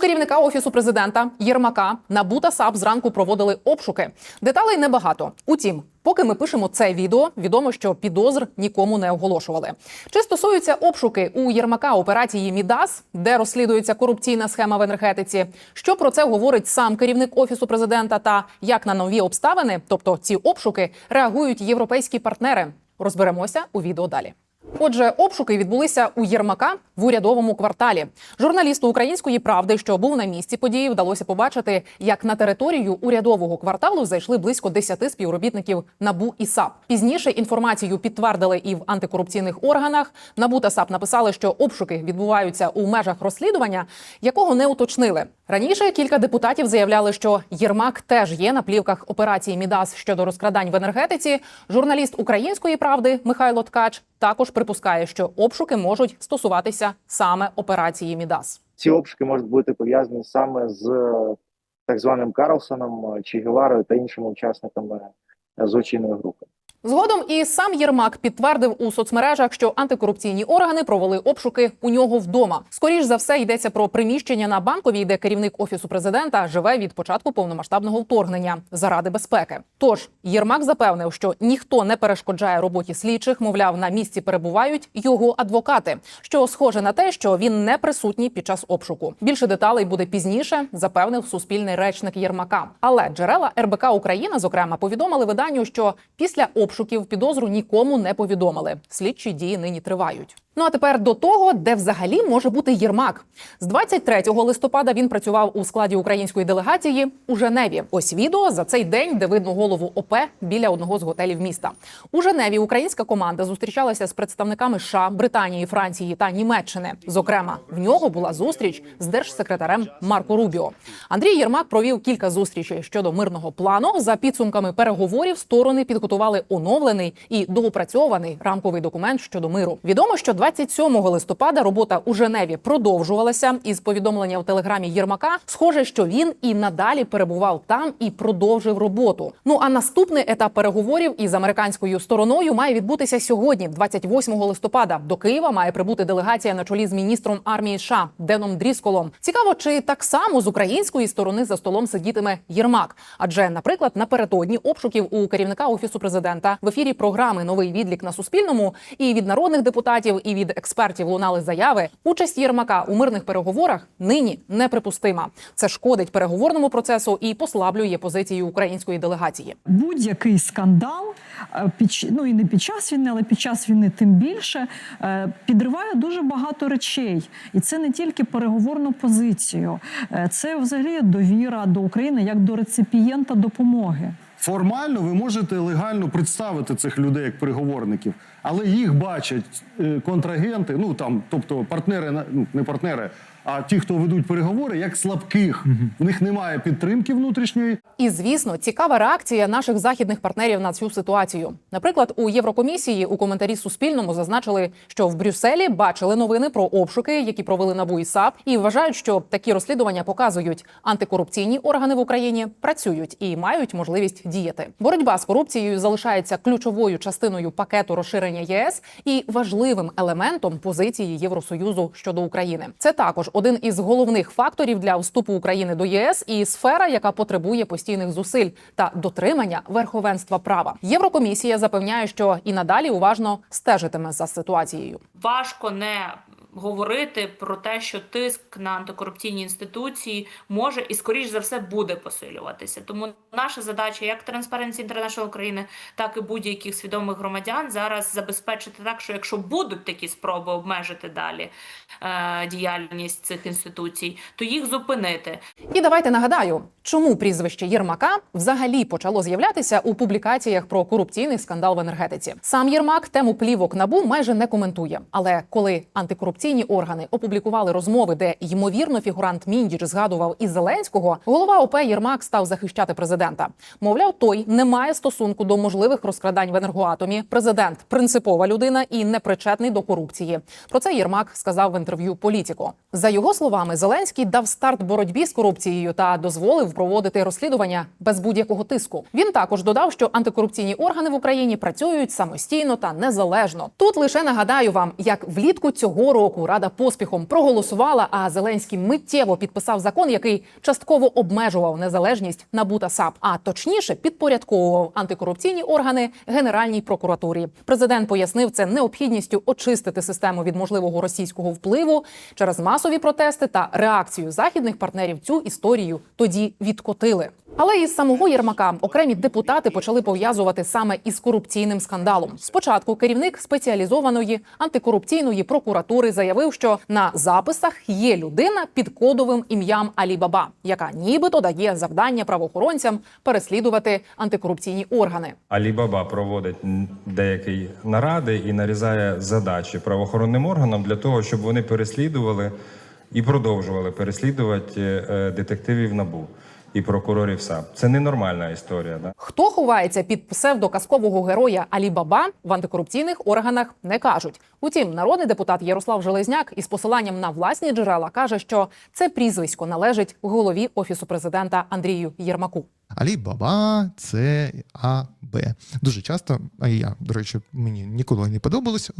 керівника офісу президента Єрмака НАБУ та САП зранку проводили обшуки. Деталей небагато. Утім, поки ми пишемо це відео, відомо, що підозр нікому не оголошували. Чи стосуються обшуки у Єрмака операції Мідас, де розслідується корупційна схема в енергетиці? Що про це говорить сам керівник офісу президента? Та як на нові обставини, тобто ці обшуки, реагують європейські партнери? Розберемося у відео далі. Отже, обшуки відбулися у Єрмака в урядовому кварталі. Журналісту української правди, що був на місці події, вдалося побачити, як на територію урядового кварталу зайшли близько 10 співробітників НАБУ і САП. Пізніше інформацію підтвердили і в антикорупційних органах. НАБУ та САП написали, що обшуки відбуваються у межах розслідування, якого не уточнили. Раніше кілька депутатів заявляли, що Єрмак теж є на плівках операції Мідас щодо розкрадань в енергетиці. Журналіст української правди Михайло Ткач також припускає, що обшуки можуть стосуватися саме операції Мідас. ці обшуки можуть бути пов'язані саме з е, так званим Карлсоном е, чи Геварою та іншими учасниками е, злочинної групи. Згодом і сам Єрмак підтвердив у соцмережах, що антикорупційні органи провели обшуки у нього вдома. Скоріш за все йдеться про приміщення на банковій, де керівник офісу президента живе від початку повномасштабного вторгнення заради безпеки. Тож Єрмак запевнив, що ніхто не перешкоджає роботі слідчих. Мовляв, на місці перебувають його адвокати, що схоже на те, що він не присутній під час обшуку. Більше деталей буде пізніше, запевнив суспільний речник Єрмака. Але джерела РБК Україна, зокрема, повідомили виданню, що після обшуків підозру нікому не повідомили. Слідчі дії нині тривають. Ну а тепер до того, де взагалі може бути Єрмак. З 23 листопада він працював у складі української делегації у Женеві. Ось відео за цей день, де видно голову ОП біля одного з готелів міста. У Женеві українська команда зустрічалася з представниками США, Британії, Франції та Німеччини. Зокрема, в нього була зустріч з держсекретарем Марко Рубіо. Андрій Єрмак провів кілька зустрічей щодо мирного плану. За підсумками переговорів сторони підготували оновлений і доопрацьований рамковий документ щодо миру. Відомо, що 27 листопада робота у Женеві продовжувалася. Із повідомлення в телеграмі Єрмака схоже, що він і надалі перебував там і продовжив роботу. Ну а наступний етап переговорів із американською стороною має відбутися сьогодні, 28 листопада. До Києва має прибути делегація на чолі з міністром армії США Деном Дрісколом. Цікаво, чи так само з української сторони за столом сидітиме Єрмак. Адже, наприклад, напередодні обшуків у керівника офісу президента в ефірі програми Новий відлік на Суспільному і від народних депутатів, і від експертів лунали заяви. Участь Єрмака у мирних переговорах нині неприпустима. Це шкодить переговорному процесу і послаблює позицію української делегації. будь-який скандал е, під ну і не під час війни, але під час війни тим більше е, підриває дуже багато речей, і це не тільки переговорну позицію, Е, це взагалі довіра до України як до реципієнта допомоги. Формально ви можете легально представити цих людей як переговорників, але їх бачать е, контрагенти, ну там, тобто партнери, ну не партнери, а ті, хто ведуть переговори, як слабких. В них немає підтримки внутрішньої, І звісно, цікава реакція наших західних партнерів на цю ситуацію. Наприклад, у Єврокомісії у коментарі Суспільному зазначили, що в Брюсселі бачили новини про обшуки, які провели НАБУ і САП, і вважають, що такі розслідування показують, антикорупційні органи в Україні працюють і мають можливість діяти. Боротьба з корупцією залишається ключовою частиною пакету розширення ЄС і важливим елементом позиції Євросоюзу щодо України. Це також один із головних факторів для вступу України до ЄС і сфера, яка потребує постійних зусиль та дотримання верховенства права. Єврокомісія запевняє, що і надалі уважно стежитиме за ситуацією. важко не говорити про те, що тиск на антикорупційні інституції може і скоріш за все буде посилюватися. Тому наша задача, як Transparency International України, так і будь-яких свідомих громадян, зараз забезпечити так, що якщо будуть такі спроби обмежити далі е, діяльність цих інституцій, то їх зупинити. І давайте нагадаю, чому прізвище Єрмака взагалі почало з'являтися у публікаціях про корупційний скандал в енергетиці. Сам Єрмак тему плівок набу майже не коментує. Але коли антикорупційні органи опублікували розмови, де ймовірно фігурант Міндіч згадував і Зеленського, голова ОП Єрмак став захищати президента. Мовляв, той не має стосунку до можливих розкрадань в енергоатомі. Президент принципова людина і непричетний до корупції. Про це Єрмак сказав в інтерв'ю Політіко. За його словами, Зеленський дав старт боротьбі з корупцією та дозволив проводити розслідування без будь-якого тиску. Він також додав, що антикорупційні органи в Україні працюють самостійно та незалежно. Тут лише нагадаю вам, як влітку цього року року Рада поспіхом проголосувала, а Зеленський миттєво підписав закон, який частково обмежував незалежність НАБУ та САП, а точніше підпорядковував антикорупційні органи Генеральній прокуратурі. Президент пояснив це необхідністю очистити систему від можливого російського впливу через масові протести та реакцію західних партнерів. Цю історію тоді відкотили. Але із самого Єрмака окремі депутати почали пов'язувати саме із корупційним скандалом. Спочатку керівник спеціалізованої антикорупційної прокуратури заявив, що на записах є людина під кодовим ім'ям Алі Баба, яка нібито дає завдання правоохоронцям переслідувати антикорупційні органи. Алібаба проводить деякі наради і нарізає задачі правоохоронним органам для того, щоб вони переслідували і продовжували переслідувати е, детективів НАБУ і прокурорів САП. Це ненормальна історія. Да? Хто ховається під псевдоказкового героя Алі Баба в антикорупційних органах не кажуть. Утім, народний депутат Ярослав Железняк із посиланням на власні джерела каже, що це прізвисько належить голові офісу президента Андрію Єрмаку. Алі це А Б. Дуже часто, а я, до речі, мені ніколи не подобалось.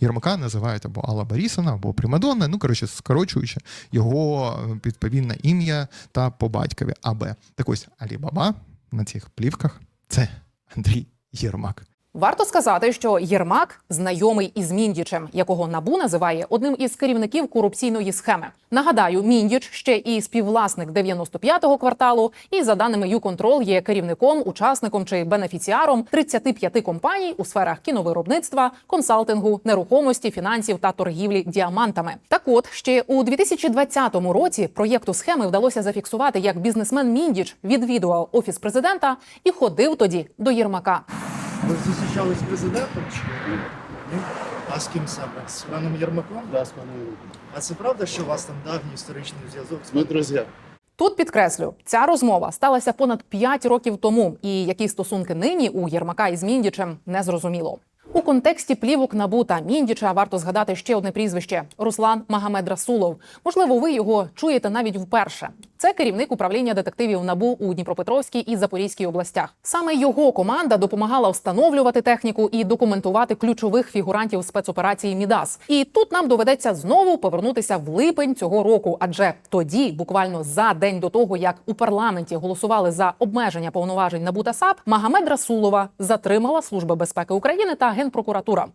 Єрмака називають або Алла Борісона, або Примадонна, ну коротше, скорочуючи його е, відповідне ім'я та по батькові АБ. Так ось Алі на цих плівках це Андрій Єрмак. Варто сказати, що Єрмак знайомий із Міндічем, якого набу називає одним із керівників корупційної схеми. Нагадаю, Міндіч ще і співвласник 95-го кварталу, і за даними ЮКонтрол є керівником, учасником чи бенефіціаром 35 компаній у сферах кіновиробництва, консалтингу, нерухомості, фінансів та торгівлі діамантами. Так от ще у 2020 році проєкту схеми вдалося зафіксувати, як бізнесмен Міндіч відвідував офіс президента і ходив тоді до Єрмака. Ви зустрічались з президентом чи ні? Ні? А з ким саме? З паном Єрмаком? Да, с паном Єрмаком. А це правда, що у вас там давній історичний зв'язок? з Мы друзья. Тут підкреслю, ця розмова сталася понад 5 років тому, і які стосунки нині у Єрмака із Міндічем не зрозуміло. У контексті плівок НАБУ та Міндіча варто згадати ще одне прізвище Руслан Магомед Расулов. Можливо, ви його чуєте навіть вперше. Це керівник управління детективів НАБУ у Дніпропетровській і Запорізькій областях. Саме його команда допомагала встановлювати техніку і документувати ключових фігурантів спецоперації Мідас. І тут нам доведеться знову повернутися в липень цього року, адже тоді, буквально за день до того, як у парламенті голосували за обмеження повноважень НАБУ та САП, Магомед Расулова затримала Служба безпеки України та Генпрокуратура.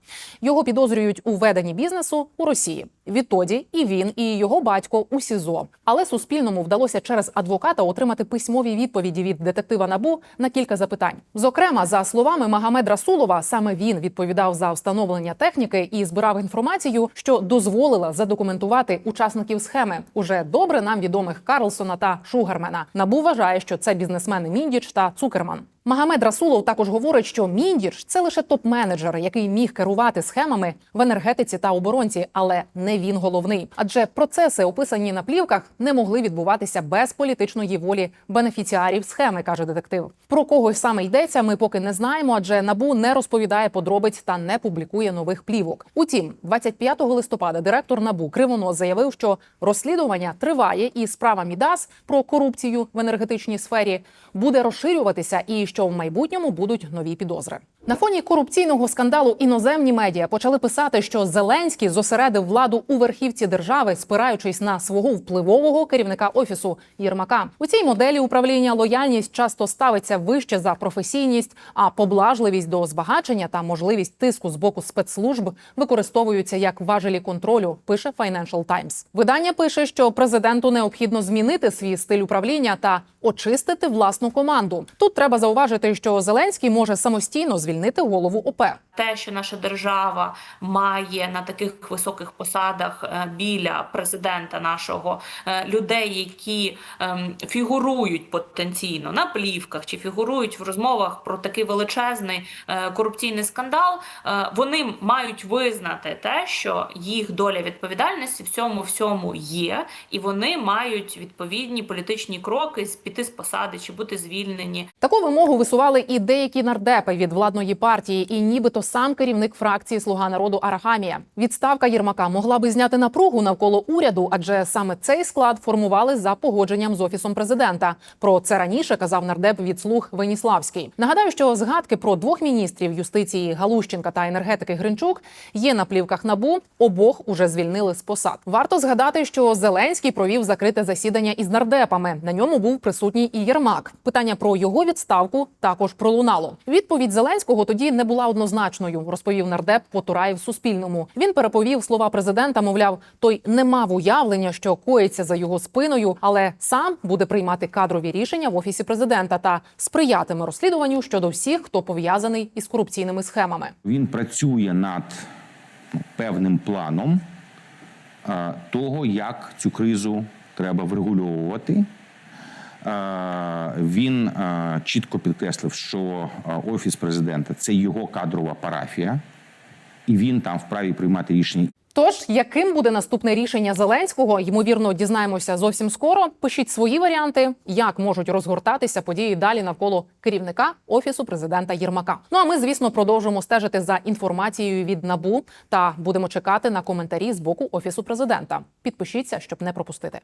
Його підозрюють у веденні бізнесу у Росії. Відтоді і він, і його батько у СІЗО. Але Суспільному вдалося через адвоката отримати письмові відповіді від детектива НАБУ на кілька запитань. Зокрема, за словами Магомед Расулова, саме він відповідав за встановлення техніки і збирав інформацію, що дозволила задокументувати учасників схеми уже добре нам відомих Карлсона та Шугармена. НАБУ вважає, що це бізнесмени Міндіч та Цукерман. Магомед Расулов також говорить, що Міндіч це лише топ-менеджер, який міг керувати схемами в енергетиці та оборонці, але не він головний. Адже процеси, описані на плівках, не могли відбуватися без політичної волі бенефіціарів схеми, каже детектив. Про когось саме йдеться, ми поки не знаємо, адже набу не розповідає подробиць та не публікує нових плівок. Утім, 25 листопада директор набу Кривонос заявив, що розслідування триває, і справа Мідас про корупцію в енергетичній сфері буде розширюватися, і що в майбутньому будуть нові підозри. На фоні корупційного скандалу іноземні медіа почали писати, що Зеленський зосередив владу у верхівці держави, спираючись на свого впливового керівника офісу Єрмака. У цій моделі управління лояльність часто ставиться вище за професійність, а поблажливість до збагачення та можливість тиску з боку спецслужб використовуються як важелі контролю. Пише Financial Times. Видання пише, що президенту необхідно змінити свій стиль управління та очистити власну команду. Тут треба зауважити, що Зеленський може самостійно звільнити голову ОП. те, що наша держава має на таких високих посадах е, біля президента нашого е, людей, які ем, фігурують потенційно на плівках чи фігурують в розмовах про такий величезний е, корупційний скандал, вони мають визнати те, що їх доля відповідальності в цьому всьому є, і вони мають відповідні політичні кроки піти з посади чи бути звільнені. Таку вимогу висували і деякі нардепи від приватної партії і нібито сам керівник фракції Слуга народу Арахамія. Відставка Єрмака могла би зняти напругу навколо уряду, адже саме цей склад формували за погодженням з офісом президента. Про це раніше казав нардеп від слуг Веніславський. Нагадаю, що згадки про двох міністрів юстиції Галущенка та енергетики Гринчук є на плівках набу. Обох уже звільнили з посад. Варто згадати, що Зеленський провів закрите засідання із нардепами. На ньому був присутній і Єрмак. Питання про його відставку також пролунало. Відповідь Зеленського тоді не була однозначною, розповів нардеп Потураєв Суспільному. Він переповів слова президента. Мовляв, той не мав уявлення, що коїться за його спиною, але сам буде приймати кадрові рішення в офісі президента та сприятиме розслідуванню щодо всіх, хто пов'язаний із корупційними схемами. Він працює над ну, певним планом того, як цю кризу треба врегульовувати. Він чітко підкреслив, що офіс президента це його кадрова парафія, і він там вправі приймати рішення Тож, яким буде наступне рішення Зеленського, ймовірно, дізнаємося зовсім скоро. Пишіть свої варіанти, як можуть розгортатися події далі навколо керівника офісу президента Єрмака. Ну а ми, звісно, продовжимо стежити за інформацією від набу та будемо чекати на коментарі з боку офісу президента. Підпишіться, щоб не пропустити.